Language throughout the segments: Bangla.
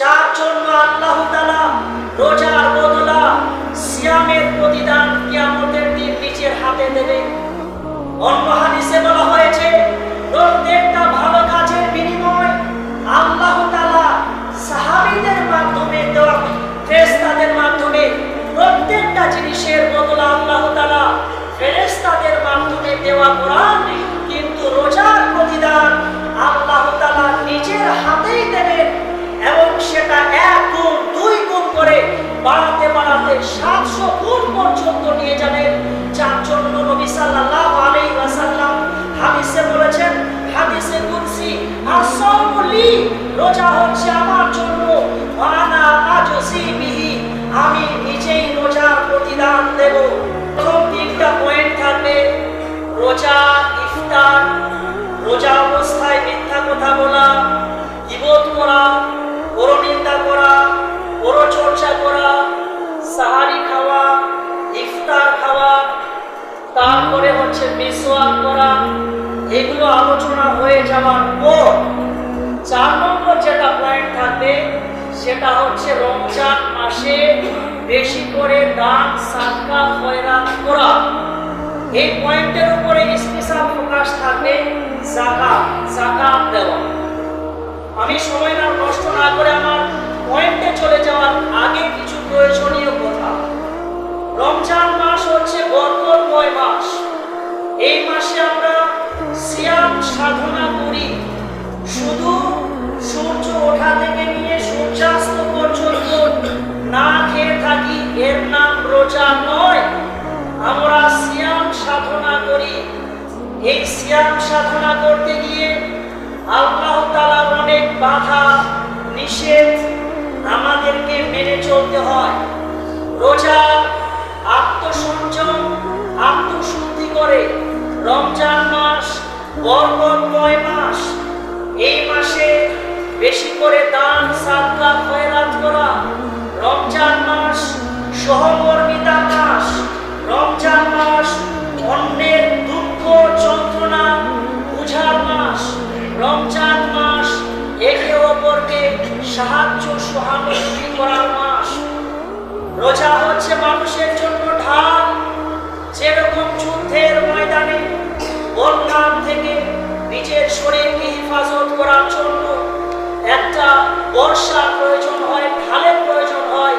যার জন্য আল্লাহ বাড়াতে সাতশো গুণ পর্যন্ত নিয়ে যাবেন। যার জন্য নবী সাল্লাল্লাহু আলাইহি ওয়াসাল্লাম হাদিসে বলেছেন, হাদিসে কুদসি আসসালামুলি রোজা হচ্ছে আমার জন্য আনা আজসি বিহি, আমি নিজেই রোজার প্রতিদান দেব। প্রথম তিনটা পয়েন্ট থাকবে, রোজা, ইফতার, রোজা অবস্থায় মিথ্যা কথা বলা ইবত করা, পরনিন্দা করা, পরচর্চা করা সাহারি খাওয়া, ইফতার খাওয়া, তারপরে হচ্ছে মিসওয়াক করা, এগুলো আলোচনা হয়ে যাওয়ার পর চার নম্বর যেটা পয়েন্ট থাকবে, সেটা হচ্ছে রমজান মাসে বেশি করে দান, সাদকা, খয়রাত করা। এই পয়েন্টের উপরে স্পেশাল ফোকাস থাকবে জাকাত জাকাত দেওয়া। আমি সময় না নষ্ট না করে আমার পয়েন্টে চলে যাওয়ার আগে প্রয়োজনীয় কথা। রমজান মাস হচ্ছে বরকতময় মাস। এই মাসে আমরা সিয়াম সাধনা করি। শুধু সূর্য ওঠা থেকে নিয়ে সূর্যাস্ত পর্যন্ত না খেয়ে থাকি, এর নাম রোজা নয়। আমরা সিয়াম সাধনা করি। এই সিয়াম সাধনা করতে গিয়ে আল্লাহ তাআলার অনেক বাধা, নিষেধ আমাদেরকে মেনে চলতে হয়। রোজা আত্মসংযম, আত্মশুদ্ধি করে। রমজান মাস বরকতময় মাস? এই মাসে বেশি করে দান, সাদকা, খয়রাত করা। রমজান মাস সহমর্মিতা মাস। রমজান মাস, অন্যের দুঃখ যন্ত্রণা বুঝার মাস। রমজান মাস সাহায্য সহানুভূতি করার মাস। রোজা হচ্ছে মানুষের জন্য ঢাল যেরকম যুদ্ধের ময়দানে বন্যার থেকে নিজের শরীরকে হেফাজত করার জন্য একটা বর্ষার প্রয়োজন হয়, ঢালের প্রয়োজন হয়,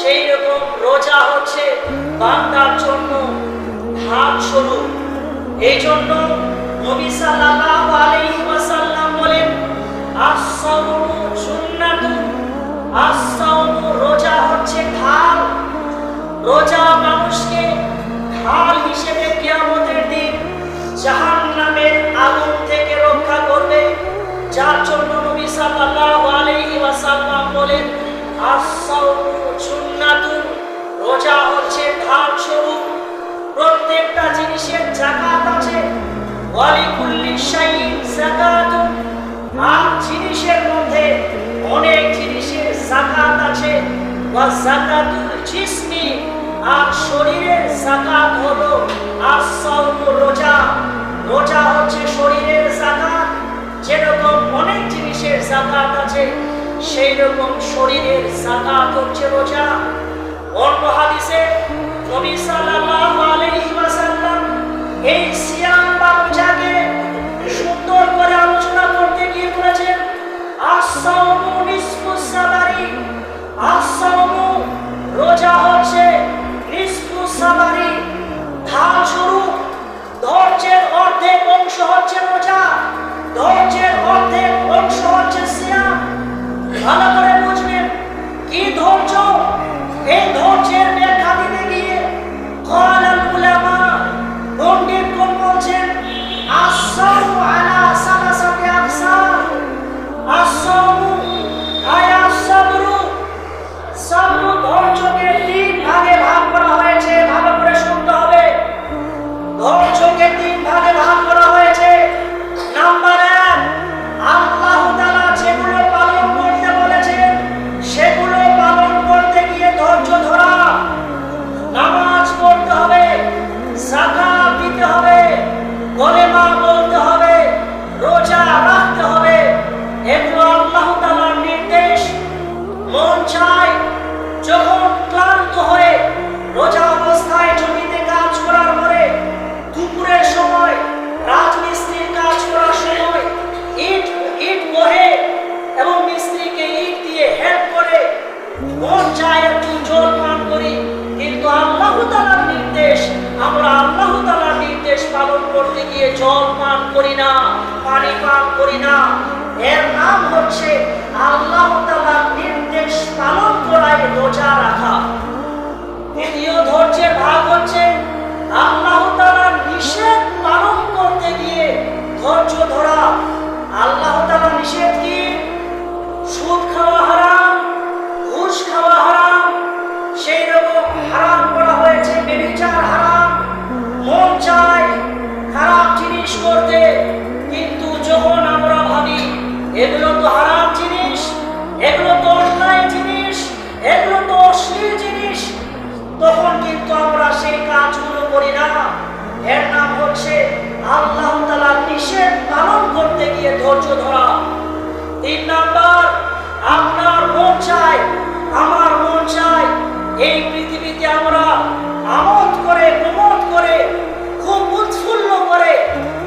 সেই রকম রোজা হচ্ছে বান্দার জন্য ঢাল স্বরূপ। এই জন্য নবী সাল্লাল্লাহু আলাইহি ওয়াসাল্লাম বলেন রোজা হচ্ছে ঢাল। রোজা মানুষকে ঢাল হিসেবে কিয়ামতের দিন জাহান্নামের আগুন থেকে রক্ষা করবে। যার জন্য নবী সাল্লাল্লাহু আলাইহি ওয়াসাল্লাম বলেন আস-সাওমু রোজা হচ্ছে ঢাল স্বরূপ। প্রত্যেকটা জিনিসের জাকাত আছে। ওয়ালিকুল্লি শাইইন যাকাতুন আর জিনিসের মধ্যে অনেক জিনিসের জাকাত আছে। ওয়া যাকাতুল জিসমি, আর শরীরের জাকাত হলো আস-সাওম, রোজা। রোজা হচ্ছে শরীরের জাকাত যেরকম অনেক জিনিসের জাকাত আছে সেই রকম শরীরের জাকাত হচ্ছে রোজা। অন্য হাদিসে নবী সাল্লাল্লাহু আলাইহি ওয়াসাল্লাম এই সিয়াম আস-সাওমু নিসফু সাবারি রোজা হচ্ছে নিসফু সাবারি। ঢাল স্বরূপ, ধৈর্যের অর্ধেক অংশ হচ্ছে রোজা, ধৈর্যের অর্ধেক অংশ হচ্ছে সিয়াম। ভালো করে বুঝবেন, কি ধৈর্য? এই ধৈর্যের ব্যাখ্যা আমরা আল্লাহ তাআলার নির্দেশ পালন করতে গিয়ে জল পান করি না, পানি পান করি না। এর নাম হচ্ছে আল্লাহ তাআলার নির্দেশ পালন করাই রোজা রাখা। দ্বিতীয় ধৈর্যের ভাগ হচ্ছে আল্লাহ তাআলার নিষেধ পালন করতে গিয়ে ধৈর্য ধরা। আল্লাহ তাআলার নিষেধ কি? সুদ খাওয়া হারাম হচ্ছে আল্লাহ তাআলার নিষেধ পালন করতে গিয়ে ধৈর্য ধরা। তিন নাম্বার, আপনার মন চায়, আমার মন চায়। এই পৃথিবীতে আমরা আমোদ করে, প্রমোদ করে, খুব উৎফুল্ল করে,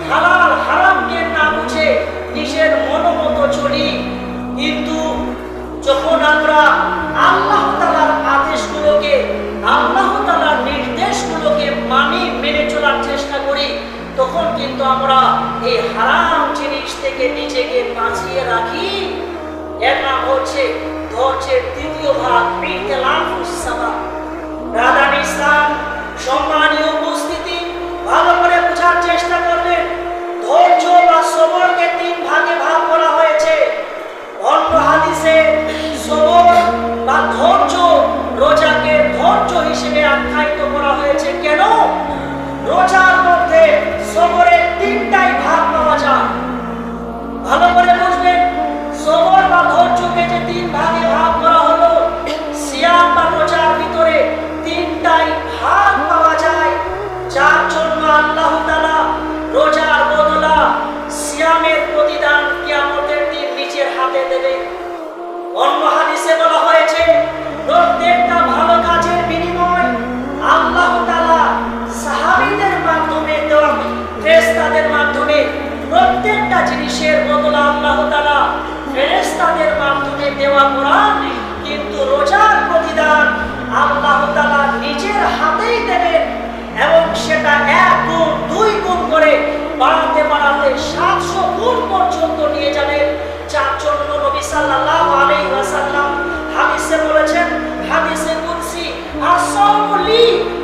হালাল হারামকে না বুঝে নিজের মনোমতো চলি। কিন্তু যখন আমরা আল্লাহ চলার চেষ্টা করি, তখন কিন্তু আমরা এই হারাম জিনিস থেকে নিজেকে বাঁচিয়ে রাখি। এর নাম হচ্ছে ধৈর্যের দ্বিতীয় ভাগ বিকেলাফুসামা রাধান ইসলাম, সম্মানীয় উপস্থিতি, ভালো করে বোঝার চেষ্টা করবেন ধৈর্য বা সবরকে তিন ভাগে ভাগ করা হয়েছে। অন্য হাদিসে সবর বা ধৈর্য, রোজাকে ধৈর্য হিসেবে আখ্যায়িত করা হয়েছে। কেন? রোজার মধ্যে সবরের তিনটাই ভাগ পাওয়া যায়। ভালো করে আল্লাহ তাআলা ফেরেশতাদের মাধ্যমে দেওয়া কোরআন, কিন্তু রোজার প্রতিদান আল্লাহ তাআলা নিজের হাতেই দেবেন এবং সেটা এক গুণ, দুই গুণ করে বাড়াতে বাড়াতে সাতশো গুণ পর্যন্ত নিয়ে যাবেন। যার জন্য নবী সাল্লাল্লাহু আলাইহি ওয়াসাল্লাম হাদিসে বলেছেন, হাদিসে কুদসি আসামুলি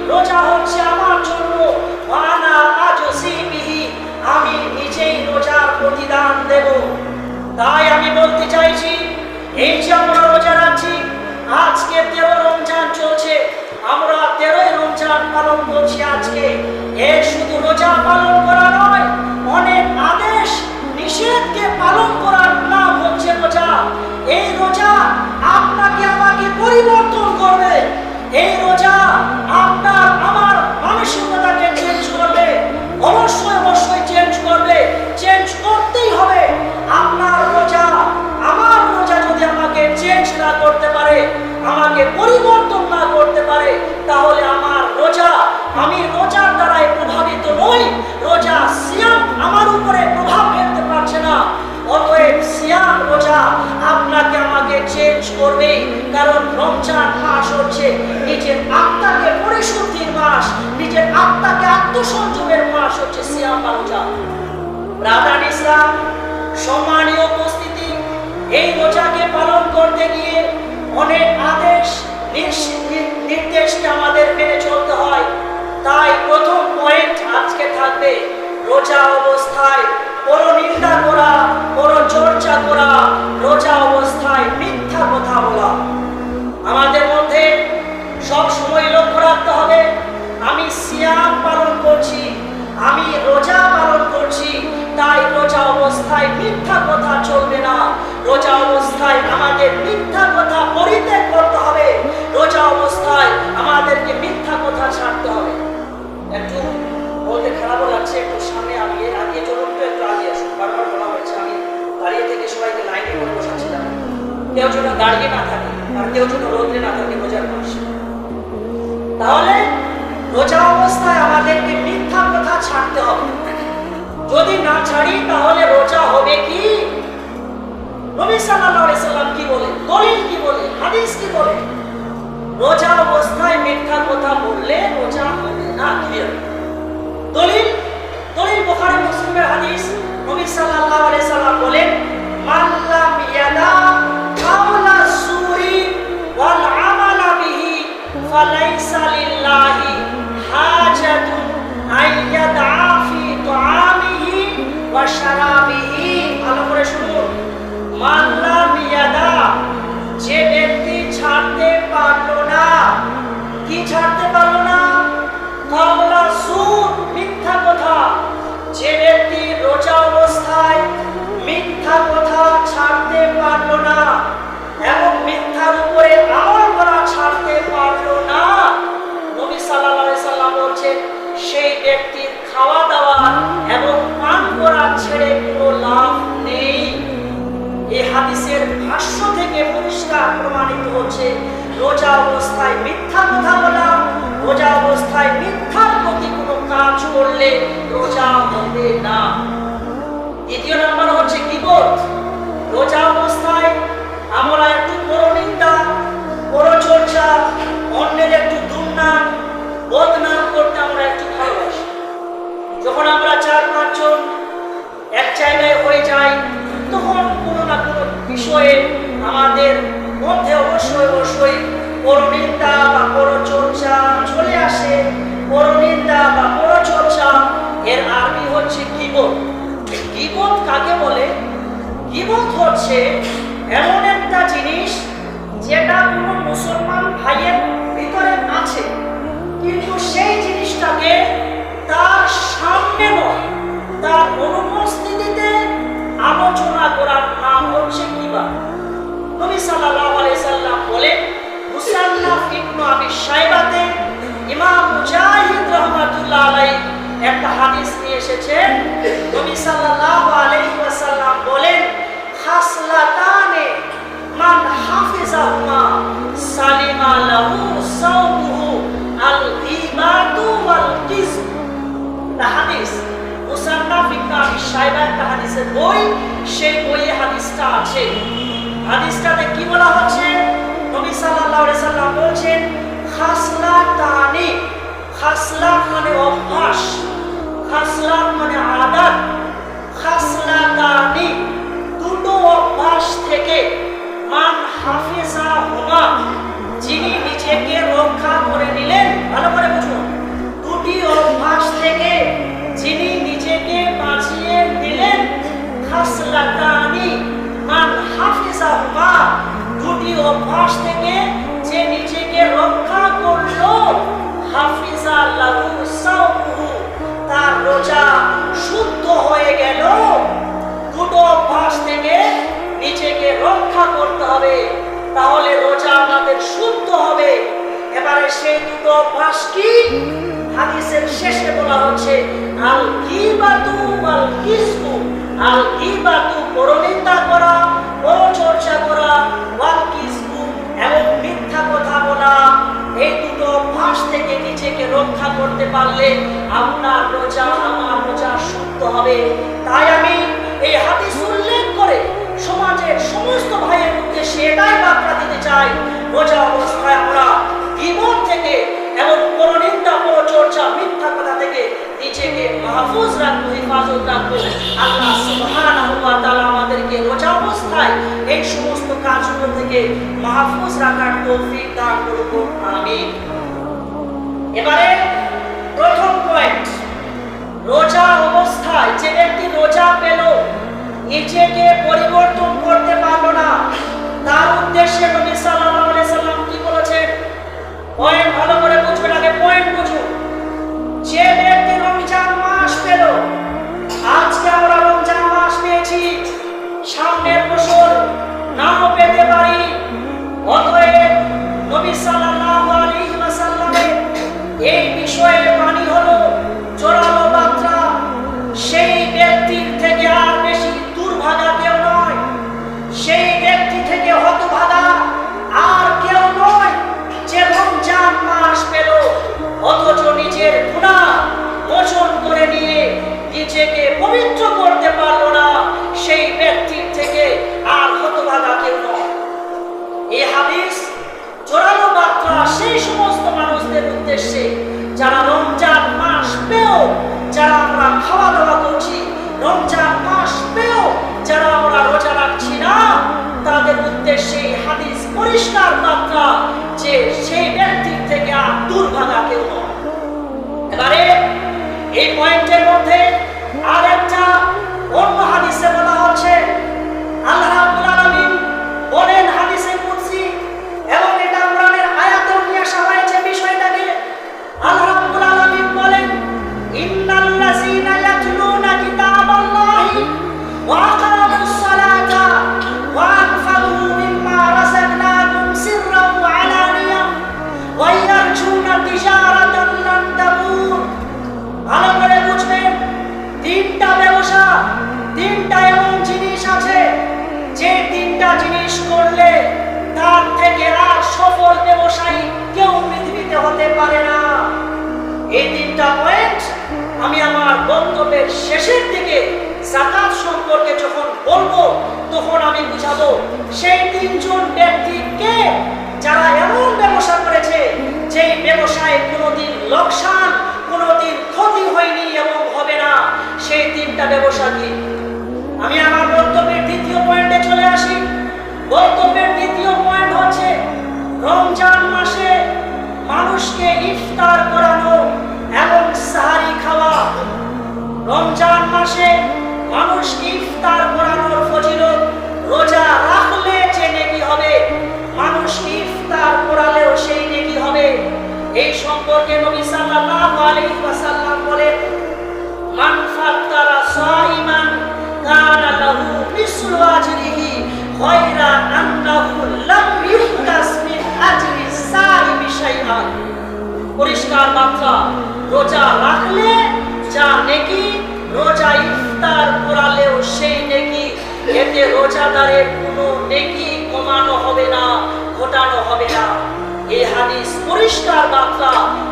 রোজা হচ্ছে আমার জন্য তাই আমি বলতে চাইছি, এই যে আমরা রোজা রাখছি, আজকে তেরো রমজান চলছে, আমরা তেরোই রমজান পালন করছি আজকে। এর শুধু রোজা পালন করা নয়, অনেক আদেশ নিষেধকে পালন করার নাম হচ্ছে রোজা। এই রোজা আপনাকে আমাকে পরিবর্তন করবে। এই রোজা আপনার আমার মানসিকতাকে চেঞ্জ করবে। অবশ্যই অবশ্যই চেঞ্জ সিয়াম বা রোজা রাধান ইসলাম সম্মানীয় উপস্থিতি, এই রোজাকে পালন করতে গিয়ে অনেক আদেশ নির্দেশকে আমাদের মেনে চলতে হয়। তাই প্রথম পয়েন্ট আজকে থাকবে, রোজা অবস্থায় পরনিন্দা অবস্থায় মিথ্যা কথা চলবে না। রোজা অবস্থায় আমাদের মিথ্যা কথা পরিত্যাগ করতে হবে। রোজা অবস্থায় আমাদেরকে মিথ্যা কথা ছাড়তে হবে। একটু বলতে খারাপও লাগছে, একটু সামনে আগিয়ে আগিয়ে চলুন তো একটু আগিয়ে আসুন। বারবার বলা হয়েছে, আমি দাঁড়িয়ে থেকে সবাইকে লাইনে করে বসাচ্ছিলাম। কেউ যেন দাঁড়িয়ে না থাকে, আর কেউ যেন রোদ্রে না থাকে, রোজার মাস তাহলে রোজা অবস্থায় আমাদেরকে মিথ্যা কথা ছাড়তে হবে। যদি না ছাড়ি, তাহলে রোজা হবে কি? নবী সাল্লাল্লাহু আলাইহি সাল্লাম কি বলে? দলিল কি বলে? হাদিস কি বলে? রোজা অবস্থায় মিথ্যা কথা বললে রোজা হবে না ক্লিয়ার দলিল? দলিল বুখারী মুসলিমের হাদিস। নবী সাল্লাল্লাহু আলাইহি সাল্লাম বলেন, মান লাম ইয়াদা কাওলা সুরি ওয়াল আমালা বিহি ফালাইসা লিল্লাহি হাজাতুন আইয়াদা ওয়া শারাবিহি ভালো করে শুনুন মান ইয়াদা যে ব্যক্তি ছাড়তে পারল না, কি ছাড়তে পারল না? কাওলা সুর, মিথ্যা কথা। যে ব্যক্তি রোজা অবস্থায় মিথ্যা কথা ছাড়তে পারল না, এবং মিথ্যার উপরে আমল করা ছাড়তে পারল না, নবী সাল্লাল্লাহু আলাইহি সাল্লাম বলছেন, সেই ব্যক্তির খাওয়া দাওয়া এবং করা ছেড়ে কোনো লাভ নেই। এই হাদিসের ভাষ্য থেকে পরিষ্কার প্রমাণিত হচ্ছে, রোজা অবস্থায় মিথ্যা কথা বলা, রোজা অবস্থায় মিথ্যার প্রতি কোনো কাজ করলে রোজা হবে না। দ্বিতীয় নাম্বার হচ্ছে কিবোধ রোজা অবস্থায় আমরা একটু পরনিন্দা পরচর্চা অন্যের একটু দুর্নাম, বদনাম করতে আমরা একটু ভালোবাসি। যখন আমরা চার পাঁচজন এক জায়গায় হয়ে যায়, তখন কোনো না কোনো বিষয়ে আমাদের মধ্যে অবশ্যই অবশ্যই পরনিন্দা বা পরচর্চা চলে আসে। পরনিন্দা বা পরচর্চা, এর আরবি হচ্ছে গিবত। গিবত কাকে বলে? গিবত হচ্ছে এমন একটা জিনিস যেটা কোনো মুসলমান ভাইয়ের ভিতরে আছে, কিন্তু সেই জিনিসটাকে তার সামনে নয়। তার অনুপস্থিতিতে আলোচনা করার নাম হচ্ছে কিবা নবী সাল্লাল্লাহু আলাইহি আবি একটা হাদিসের বই, সেই বইয়ে হাদিসটা আছে। হাদিসটাতে কি বলা হচ্ছে? নবী সাল্লাল্লাহু আলাইহি সাল্লাম বলছেন খাসলাতানি খাসলা মানে অভ্যাস খাসলা মানে আদাত। খাসলা তানি দুটো অভ্যাস থেকে তাহলে রোজা আমাদের শুদ্ধ হবে। এবারে সেই দুটো অভ্যাস কি? হাদিসের শেষে বলা হচ্ছে, আল গীবাতু আল কিসু আল গীবাতু পরনিন্দা থেকে মাহফুজ রাখার তৌফিক দান করুন আমিন। এবারে প্রথম পয়েন্ট রোজা অবস্থায় যে ব্যক্তি রোজা পেল, নিজেকে নিজেকে পবিত্র করতে পারল না, সেই ব্যক্তির থেকে আর হতভাগা কেউ নয়। এই হাদিস জোরালো মাত্রা সেই সমস্ত মানুষদের উদ্দেশ্যে, যারা রমজান মাস পেয়েও যারা আমরা খাওয়া দাওয়া করছি, রমজান মাস পেয়েও যারা আমরা রোজা রাখছি না, তাদের উদ্দেশ্যে হাদিস পরিষ্কার মাত্রা যে সেই ব্যক্তির থেকে আর দুর্ভাগা কেউ নয়। এবারে এই পয়েন্টের মধ্যে আর একটা অন্য হাদিসে বলা হচ্ছে আল্লাহ বলেন বক্তব্যের শেষের দিকে জাকাত সম্পর্কে যখন বলব, তখন আমি বুঝাবো, সেই তিনজন ব্যক্তি কে যারা এমন ব্যবসা করেছে যে ব্যবসায় কোনোদিন লোকসান মানুষকে ইফতার করানোর ফজিলত রোজা রাখলে যে নেকি হবে, মানুষকে ইফতার করালেও সেই নেকি হবে। এই সম্পর্কে নবী সাল্লাল্লাহু আলাইহি ওয়াসাল্লাম বলেন, মান ফাত্তারা সাইমান কানা লাহু মিসলু আজরিহি গায়রা আন্নাহু লাম ইহতাস মিন আজরি সাইমি শাইআন। পরিষ্কার মাত্রা রোজা রাখলে যা নেকি, রোজা ইফতার করালেও সেই নেকি। এতে রোজাদারের কোনো নেকি কমানো হবে না, ঘটানো হবে না। এই হাদিস পরিষ্কার বার্তা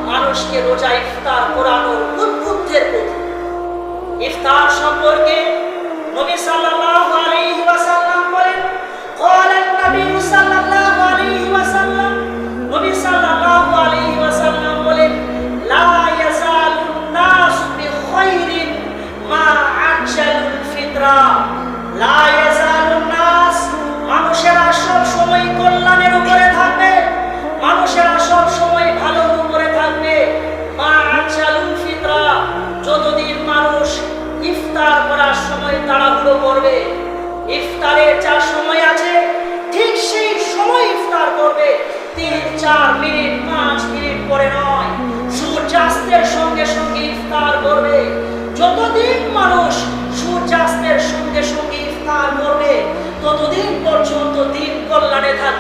মানুষকে রোজা ইফতার করানোর উদ্বুদ্ধের প্রতি ইফতার সম্পর্কে নবী সাল্লাল্লাহু আলাইহি ওয়াসাল্লাম মানুষেরা সব সময়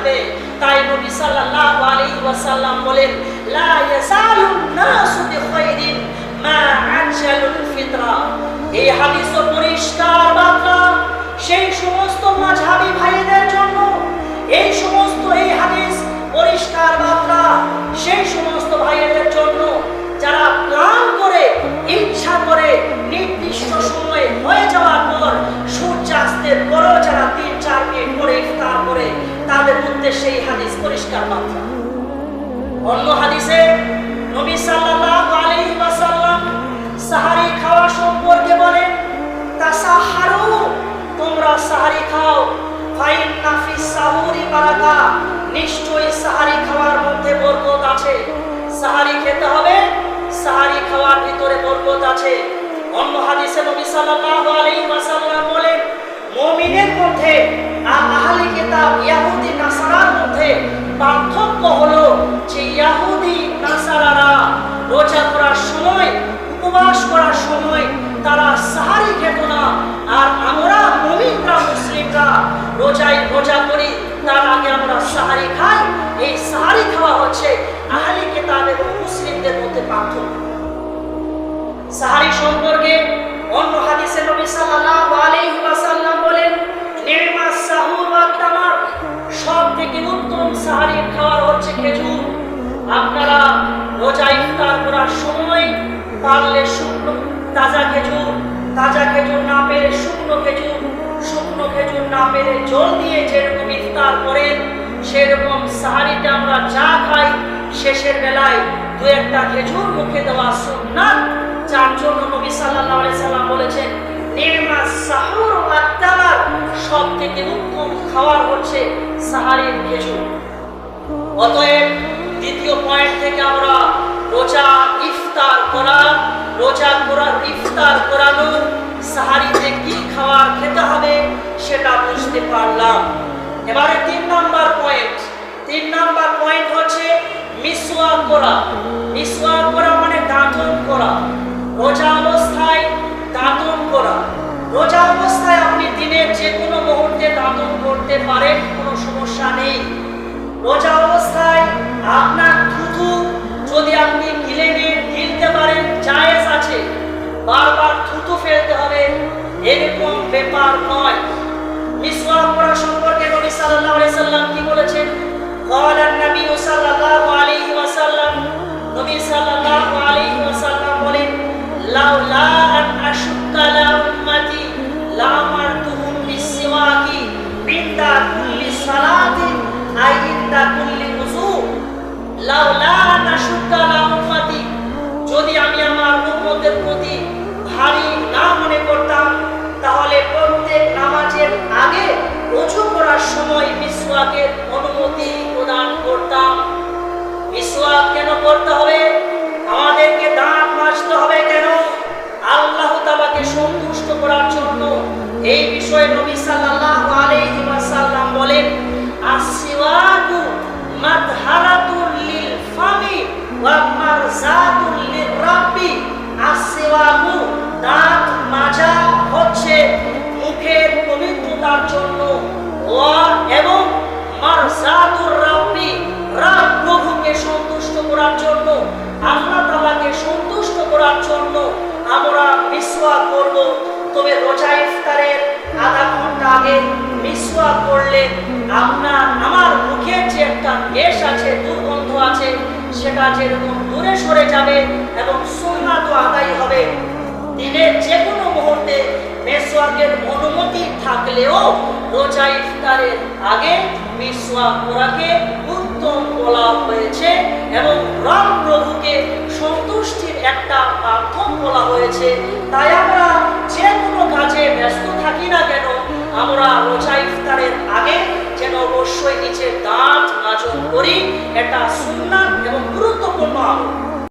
থাকবে তাই নবী সাল্লাল্লাহু আলাইহি ওয়াসাল্লাম বলেন, লা ইয়াসালুন নাসু বিখাইরিন মা আজালুল ফিতরা। এই হাদিস পরিষ্কার বার্তা সেই সমস্ত মাঝহাবি ভাইদের জন্য এই সমস্ত এই হাদিস পরিষ্কার বার্তা সেই সমস্ত ভাইদের জন্য যারা প্ল্যান করে, ইচ্ছা করে নির্দিষ্ট সময়ে হয়ে যাওয়ার পর সূর্যাস্তের পরও যারা তিন চার মিনিট করে ইফতার করে তাদের উদ্দেশ্যে এই হাদিস পরিষ্কার মাত্রা। অন্য হাদিসে নবী সাল্লাল্লাহু আলাইহি ওয়াসাল্লাম সাহারি খাওয়া সম্পর্কে বলেন, তাসাহারু, তোমরা সাহারি খাও। ফাইন্না ফিস সাহুরি বারাকা, নিশ্চয়ই সাহারি খাওয়ার মধ্যে বরকত আছে। সাহারি খেতে হবে, সাহারি খাওয়ার ভিতরে বরকত আছে। অন্য হাদিসে নবী সাল্লাল্লাহু আলাইহি ওয়াসাল্লাম বলেন, মুমিনের মধ্যে আর রোজাই রোজা করি তার আগে আমরা সাহারি খাই। এই সাহারি খাওয়া হচ্ছে আহলে কিতাব এবং মুসলিমদের মধ্যে পার্থক্য। সাহারি সম্পর্কে অন্য হাদিসে নবী সাল্লাল্লাহু আলাইহি ওয়াসাল্লাম বলেন নির্মাস সাহুর ওয়া তামার। সব থেকে উত্তম সাহারি খাওয়ার হচ্ছে খেজুর। আপনারা রোজা ইফতার করার সময় পারলে শুকনো তাজা খেজুর তাজা খেজুর না পেলে শুকনো খেজুর পেলে জল দিয়ে যেরকম ইফতার করেন, সেরকম শেষের বেলায় দু একটা খেজুর মুখে দেওয়া সুন্নাত। যার জন্য নবী আলাইহি সাল্লাম বলেছেন নির্মা সাহুর আত্মামার সব থেকে উত্তম খাবার হচ্ছে সাহারের খেজুর। অতএব দ্বিতীয় পয়েন্ট থেকে আমরা রোজা ইফতার করা, রোজা করার ইফতার করানো সাহারিতে কি খাবার খেতে হবে, সেটা বুঝতে পারলাম। এবারে তিন নাম্বার পয়েন্ট তিন নাম্বার পয়েন্ট হচ্ছে মিসওয়াক করা। মিসওয়াক করা মানে দাঁতন করা। রোজা অবস্থায় দাঁতন করা। রোজা অবস্থায় আপনি দিনের যে কোনো মুহূর্তে দাঁতন করতে পারেন, কোনো সমস্যা নেই। রোজা অবস্থায় আপনার থুথু যদি আপনি গিলে নিয়ে গিলতে পারেন, জায়েজ আছে। বারবার থুতু ফেলতে হবে। এরকম ব্যাপার নয়। মিসওয়াক করা সম্পর্কে নবী সাল্লাল্লাহু আলাইহি সাল্লাম কি বলেছেন? ক্বালান নবী সাল্লাল্লাহু আলাইহি ওয়াসাল্লাম। নবী সাল্লাল্লাহু আলাইহি ওয়াসাল্লাম বলেন লাউলা আন আশুক্কা লা উম্মতি লামারতুহুম বিসওয়াকি ইনদা কুল্লি সালাতি, আই ইনদা কুল্লি ওযু লাউলা আন আশুক্কা লা উম্মতি যদি আমি আমার উম্মতের প্রতি ভারী না মনে করতাম, তাহলে প্রত্যেক নামাজের আগে ওযু করার সময় মিসওয়াকের অনুমতি প্রদান করতাম। মিসওয়াক কেন করতে হবে? আমাদেরকে দাঁত মাজতে হবে কেন? আল্লাহ তাআলাকে সন্তুষ্ট করার জন্য এই বিষয়ে নবী সাল্লাল্লাহু আলাইহি ওয়াসাল্লাম বলেন আসওয়াকু মাদহারাতুল লিল ফামি ওয়া মারজাতুল লিরাব্বি আসওয়াকু দাঁত মাজা হচ্ছে মুখের পবিত্রতার জন্য। ওয়া এবং মারজাতুর রাব্বি রাব প্রভুকে সন্তুষ্ট করার জন্য। আল্লাহ তাআলাকে সন্তুষ্ট করার জন্য আমরা মিসওয়াক করব। তবে রোজা ইফতারের আধা ঘণ্টা আগে মিসওয়াক করলে আপনার, আমার মুখের যে একটা গ্যাস আছে আছে সেটা যেরকম দূরে সরে যাবে এবং সুন্নাত আদায় হবে। দিনের যে কোনো মুহূর্তে মেসওয়াকের অনুমতি থাকলেও রোজা ইফতারের আগে মিসওয়াক করাকে উত্তম বলা হয়েছে এবং রাম প্রভুকে সন্তুষ্টির একটা মাধ্যম বলা হয়েছে। তাই আমরা যে কোনো কাজে ব্যস্ত থাকি না কেন, আমরা রোজা ইফতারের আগে যেন অবশ্যই নিচে দাঁত নাচন করি এটা সুন্দর এবং গুরুত্বপূর্ণ আমল।